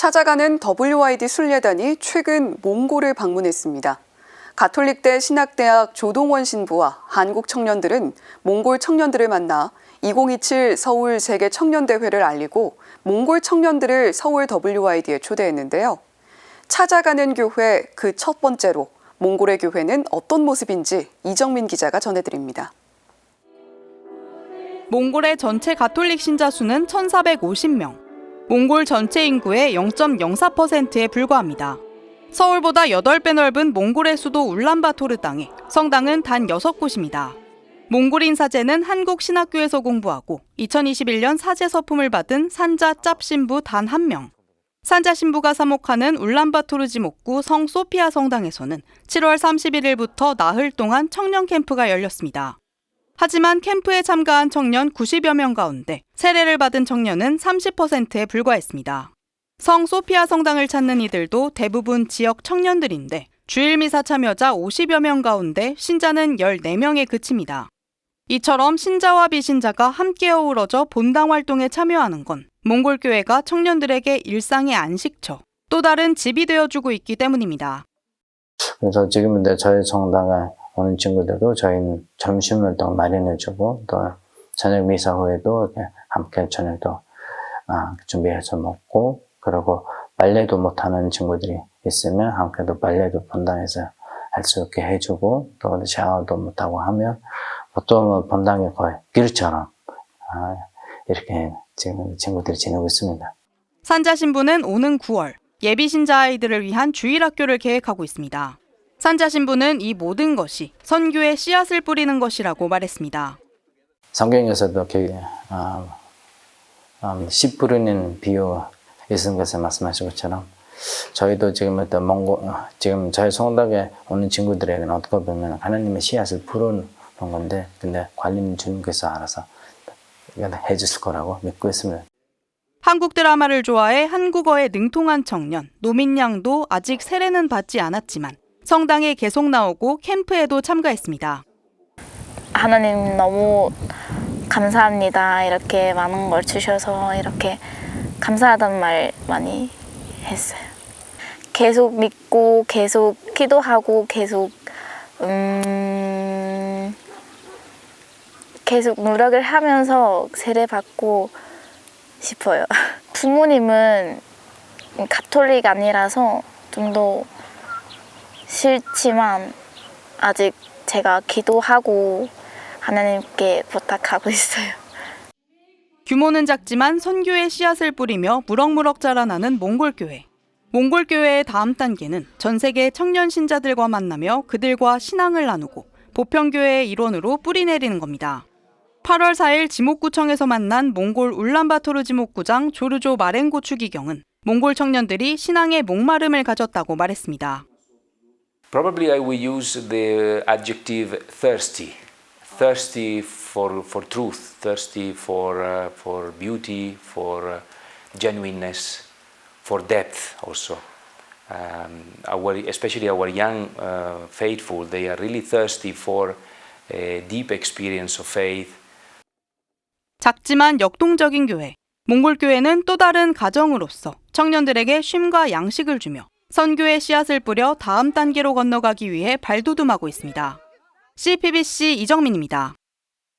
찾아가는 WID 순례단이 최근 몽골을 방문했습니다. 가톨릭대 신학대학 조동원 신부와 한국 청년들은 몽골 청년들을 만나 2027 서울 세계 청년대회를 알리고 몽골 청년들을 서울 WID에 초대했는데요. 찾아가는 교회 그 첫 번째로 몽골의 교회는 어떤 모습인지 이정민 기자가 전해드립니다. 몽골의 전체 가톨릭 신자 수는 1,450명. 몽골 전체 인구의 0.04%에 불과합니다. 서울보다 8배 넓은 몽골의 수도 울란바토르 땅에 성당은 단 6곳입니다. 몽골인 사제는 한국 신학교에서 공부하고 2021년 사제 서품을 받은 산자 짭 신부 단 한 명. 산자 신부가 사목하는 울란바토르 지목구 성 소피아 성당에서는 7월 31일부터 나흘 동안 청년 캠프가 열렸습니다. 하지만 캠프에 참가한 청년 90여 명 가운데 세례를 받은 청년은 30%에 불과했습니다. 성 소피아 성당을 찾는 이들도 대부분 지역 청년들인데 주일 미사 참여자 50여 명 가운데 신자는 14명에 그칩니다. 이처럼 신자와 비신자가 함께 어우러져 본당 활동에 참여하는 건 몽골 교회가 청년들에게 일상의 안식처, 또 다른 집이 되어주고 있기 때문입니다. 그래서 지금 이제 저희 성당에 오는 친구들도 저희는 점심을 또 마련해주고 또 저녁 미사 후에도 함께 저녁도 아, 준비해서 먹고 그리고 빨래도 못하는 친구들이 있으면 함께도 빨래도 본당에서 할 수 있게 해주고 또 샤워도 못하고 하면 보통은 본당에 거의 길처럼 아, 이렇게 지금 친구들이 지내고 있습니다. 산자 신부는 오는 9월 예비 신자 아이들을 위한 주일 학교를 계획하고 있습니다. 산자 신부는 이 모든 것이 선교의 씨앗을 뿌리는 것이라고 말했습니다. 성경에서도 이렇게 아, 음, 씨 뿌리는 비유 것을 말씀하신 것처럼 저희도 지금 어떤 몽고 지금 저희 성당에 오는 친구들에게는 어떻게 보면 하나님의 씨앗을 뿌리는 건데 근데 관리는 주님께서 알아서 해주실 거라고 믿고 있습니다. 한국 드라마를 좋아해 한국어에 능통한 청년 노민양도 아직 세례는 받지 않았지만 성당에 계속 나오고 캠프에도 참가했습니다. 하나님 너무 감사합니다. 이렇게 많은 걸 주셔서 이렇게 감사하다는 말 많이 했어요. 계속 믿고 계속 기도하고 계속 음 계속 노력을 하면서 세례 받고 싶어요. 부모님은 가톨릭 아니라서 좀더 싫지만 아직 제가 기도하고 하나님께 부탁하고 있어요. 규모는 작지만 선교의 씨앗을 뿌리며 무럭무럭 자라나는 몽골교회. 몽골교회의 다음 단계는 전 세계 청년 신자들과 만나며 그들과 신앙을 나누고 보편교회의 일원으로 뿌리 내리는 겁니다. 8월 4일 지목구청에서 만난 몽골 울란바토르 지목구장 조르조 마렌고 추기경은 몽골 청년들이 신앙의 목마름을 가졌다고 말했습니다. Probably I will use the adjective thirsty. Thirsty for, for truth, thirsty for, uh, for beauty, for uh, genuineness, for depth also. Um, our, especially our young uh, faithful, they are really thirsty for a deep experience of faith, 작지만 역동적인 교회. 몽골 교회는 또 다른 가정으로서 청년들에게 쉼과 양식을 주며 선교의 씨앗을 뿌려 다음 단계로 건너가기 위해 발돋움하고 있습니다. CPBC 이정민입니다.